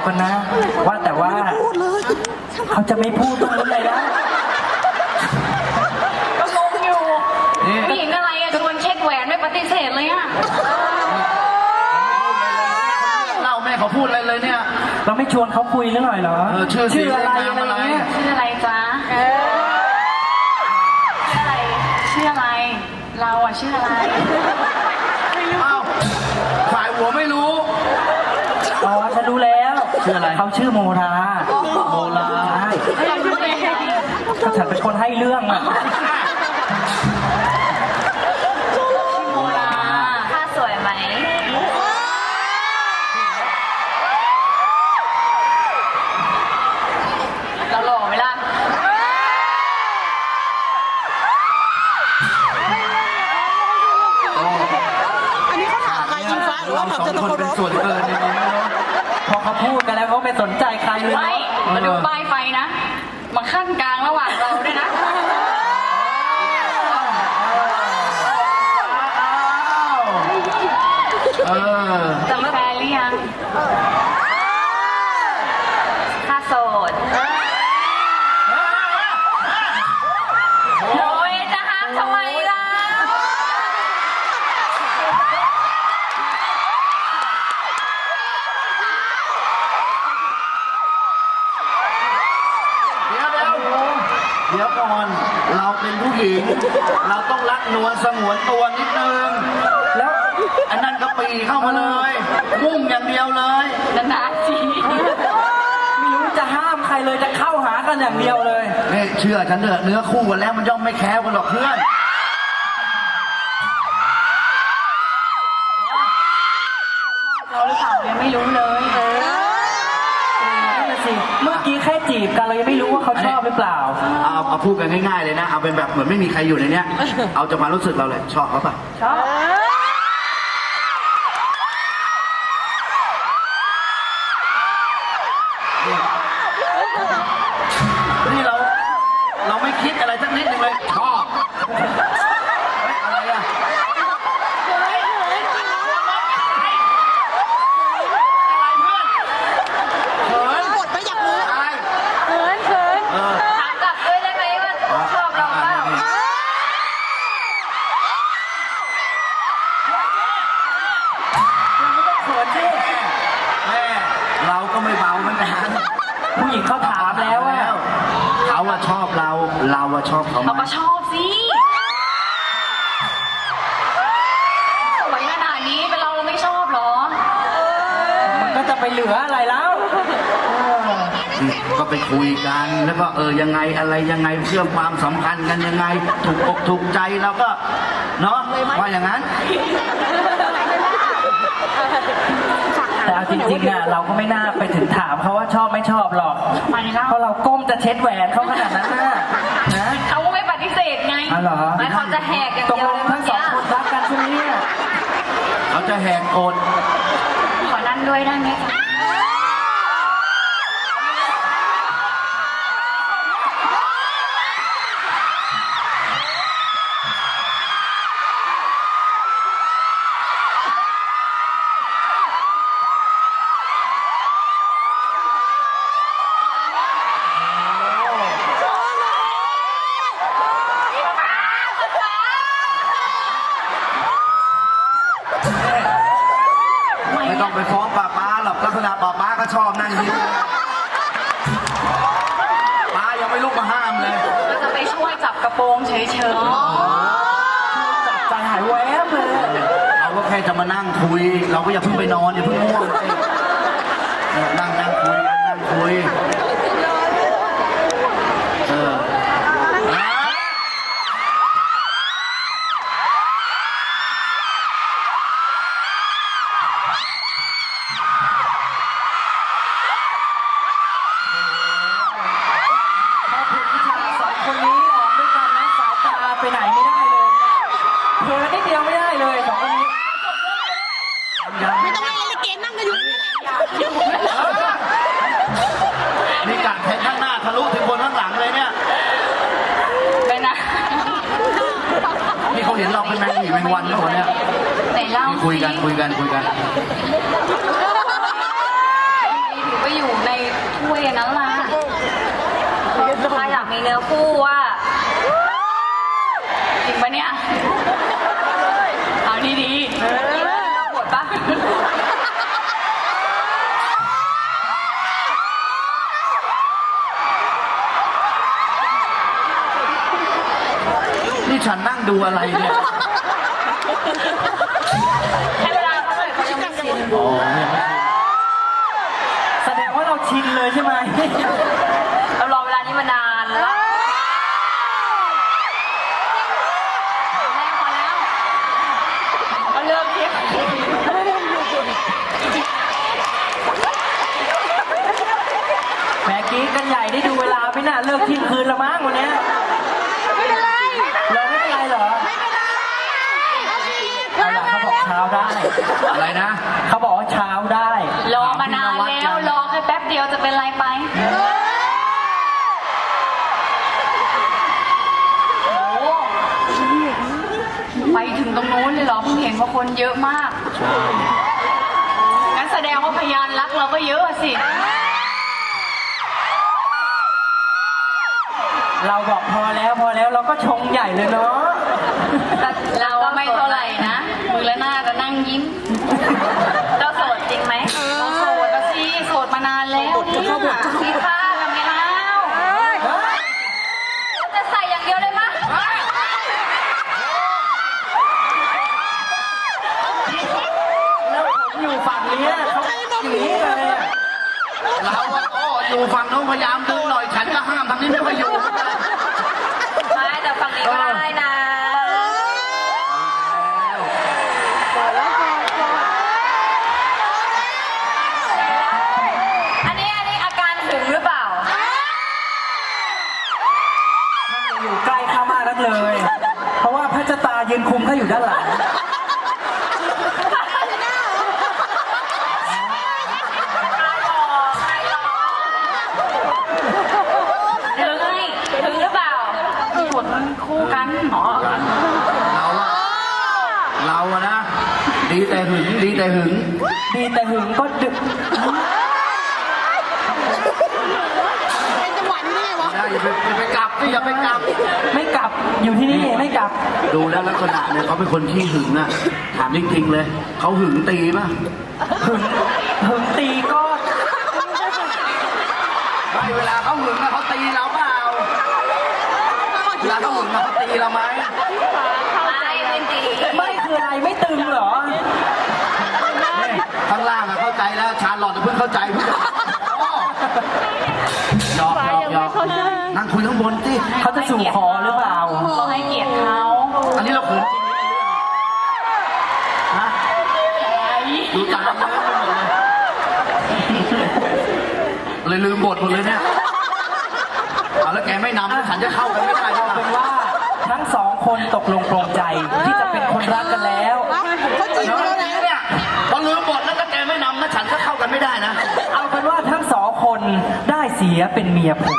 ยวกันนะ ว่าแต่ว่าเขาจะไม่พูดตรงนั้นเลยนะก็งงอยู่นี่ผู้หญิงอะไรอะชวนเช็คแหวนไม่ปฏิเสธเลยอะเล่าแม่เขาพูดอะไรเลยเนี่ย เราไม่ชวนเขาคุยหรือหน่อยเหรอเออชื่อชื่ออะไรเสียงอะไรนามอะไร เงี้ยชื่ออะไรจ๊ะชื่ออะไรชื่ออะไร เราอะชื่ออะไรเอ้าฝ่ายหัวไม่รู้อ๋อฉันรู้แล้ว ชื่ออะไรเขาชื่อโมราโมลาใช่เรารู้ได้ไงก็ฉันเป็นคนให้เรื่องอะโมลาค่าสวยไหมเราหล่อไหมล่ะอันนี้เขาถามใครอิงฟ้าหรือว่าถามสอเจงตุคนพลเป็นรบ ส่วนเกินยังไงไม่รู้ พอเขาพูดกันแล้วเขาไม่สนใจใครเลยไม่เนาะมาดูป้ายไฟนะ มาขั้นกลางระหว่างเราด้วยนะ เออจะมีแฟนหรือ หญิง เราต้องรักนวลสงวนตัวนิดนึง แล้วอันนั้นก็ปีเข้ามาเลยมุ่งอย่างเดียวเลย นานๆทีไม่รู้จะห้ามใครเลยจะเข้าหากันอย่างเดียวเลยนี่เชื่อฉันเถอะเนื้อคู่กันแล้วมันย่อมไม่แค้วกันหรอกเพื่อน แค่จีบกันเรายังไม่รู้ว่าเขาชอบหรือเปล่า เอาเอาพูดกันง่ายๆเลยนะ เอาเป็นแบบเหมือนไม่มีใครอยู่ในเนี้ย เอาจากความรู้สึกเราเลยชอบเขาปะชอบ ดนี้เป็นเราเราไม่ชอบเหรอ มันก็จะไปเหลืออะไรแล้ว ก็ไปคุยกันแล้วก็เออยังไงอะไรยังไงเชื่อมความสัมพันธ์กันยังไง ถูกอกถูกใจเราก็เนาะว่าอย่างนั้น แต่เอาจริงๆอะเราก็ไม่น่าไปถึงถามเขาว่าชอบไม่ชอบหรอกทำไมเล่าเพราะเราก้มจะเช็ดแหวนเขาขนาดนั้นน่ะนะเขาก็ไม่ปฏิเสธไงอ๋อเหรอไม่เขาจะแหกอย่างตกเดียลวงเลยทั้งสองคนรักกันใช่ไหมเนี่ยเขา จะแหกกฎขอนั่นด้วยได้ไหมคะ ชอบนั่งยิ้มป้ายังไม่ลุกมาห้ามเลยเราจะไปช่วยจับกระโปรงเฉยใจหายแวบเลยเราก็แค่จะมานั่งคุย เราก็อย่าเพิ่งไปนอนอย่าเพิ่งง่วงสิเออนั่งนั่งคุยกันนั่งคุย แมงวันแล้วคนเนี้ยไหนเล่านี่คุยกันคุยกันคุยกันถึงไปอยู่ในถ้วยนั้นล่ะใครอยากมีเนื้อคู่ว่าจริงปะเนี่ยเอาดีดีๆปวดปะนี่ฉันนั่งดูอะไรเนี่ย ใช่ไหมเรารอเวลานี้มานานแล้ว แม่พอแล้ว ก็เริ่มเทียบแหมกรี้กันใหญ่ได้ดูเวลาไม่น่าเลิกเที่ยงคืนละมั้งวันเนี้ยไม่เป็นไร เราไม่เป็นไรเหรอไม่เป็นไรเอาล่ะเขาบอกเช้าได้ อะไรนะ เขาบอกว่าเช้าได้รอมานาน เดียวจะเป็นไรไป โอ้โหไปถึงตรงนู้นเลยเหรอเพิ่งเห็นว่าคนเยอะมาก ใช่งั้นแสดงว่าพยานรักเราก็เยอะอะสิ เราบอกพอแล้วพอแล้วเราก็ชงใหญ่เลยเนาะแต่เราก็ไม่เท่าไหร่นะมือและหน้าก็นั่งยิ้ม เราโสดจริงไหมเราโสด อะสิโสดมานานแล้วเนี่ยมีค่าทำไมเล่าจะใส่อย่างเดียวเลยมั้ยแล้วผมอยู่ฝั่งเนี้ยเขาอยู่นี่เลยอะเราอะโอ้อยู่ฝั่งโน้นพยายามดึงหน่อย ฉันก็ห้ามทางนี้ไม่ค่อยอยู่ ไม่แต่ฝั่งนี้ก็ได้นะ คุมเขาอยู่ด้านหลัง ถึงถึงหรือเปล่าหมดมันคู่กันเหรอเราอะเราอะนะ ดีแต่หึง ดีแต่หึง ดีแต่หึงก็ดึกเป็นจังหวะนี้ได้ไงวะ ได้อย่าไปอย่าไปกลับสิอย่าไปกลับ ไม่กลับ อยู่ที่นี่ไม่กลับ ดูแล้วลักษณะเนี่ยเขาเป็นคนที่หึงอะถามจริงๆเลย เขาหึงตีป่ะหึงหึงตีก็ไม่เวลาเขาหึงอะเขาตีเราเปล่าเวลาเขาหึงอะเขาตีเราไหมไม่ไม่ดีไม่คืออะไรไม่ตึงเหรอนี่ข้างล่างอะเข้าใจแล้ว ชาลอตเพิ่งเข้าใจเพิ่งจะโอ้หยอกหยอกหยอกนั่งคุยข้างบนสิเขาจะสู่ขอหรือเปล่าเราให้เกียรติเขา อันนี้เราขืนจริงไม่ได้เรื่องฮะดูตามเนื้อไปหมดเลย เลยลืมบทหมดเลยเนี่ยเอาแล้วแกไม่นำแล้วฉันจะเข้ากันไม่ได้ใช่เอาไหมเป็นว่าทั้งสองคนตกลงปรงใจที่จะเป็นคนรักกันแล้ว เขาจีบเดี๋ยวเราแล้วเนี่ยพอลืมบทแล้วก็แกไม่นำนะฉันก็เข้ากันไม่ได้นะ เอาเป็นว่าทั้งสองคนได้เสียเป็นเมียผัว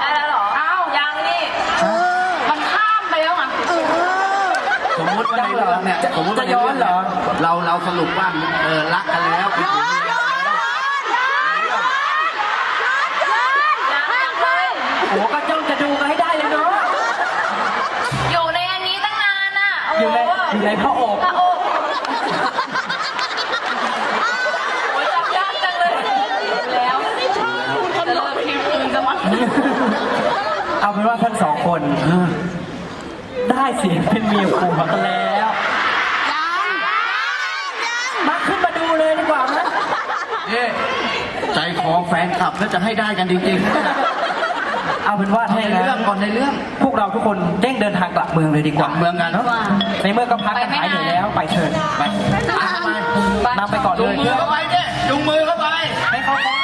ได้แล้วเหรออ้าวยังนี่ มันข้ามไปแล้วอะสมมติว่าในเรื่องเนี่ยสมมติว่าในเรื่องเนี่ยเราเราสรุปว่าเออรักกันแล้วเป็นผัวเมียกันแล้ว ในอยู่ในพระโอบพระองค์โอ้ยจำยากจังเลยแล้วจะเลิกเที่ยงคืนจะมั้งเอาเป็นว่าทั้งสองคน ได้เสียเป็นเมียผัวกันแล้วมาขึ้นมาดูเลยดีกว่าไหมเอ๊ะใจคอแฟนคลับแล้วจะให้ได้กันจริงๆ เนี่ยเอาเป็นว่าในถ้าอย่างเรื่องนั้นก่อนในเรื่อง พวกเราทุกคนเร่งเดินทางกลับเมืองเลยดีกกลัว่าบเมืองกันเนาะในเมื่อก็พักกันหายเหนื่อยแล้วไปเชิญไปตามไปนำไปก่อนจุเลงยมือเข้าไปเนี่ยจุงมือเข้าไปให้เขาฟ้อง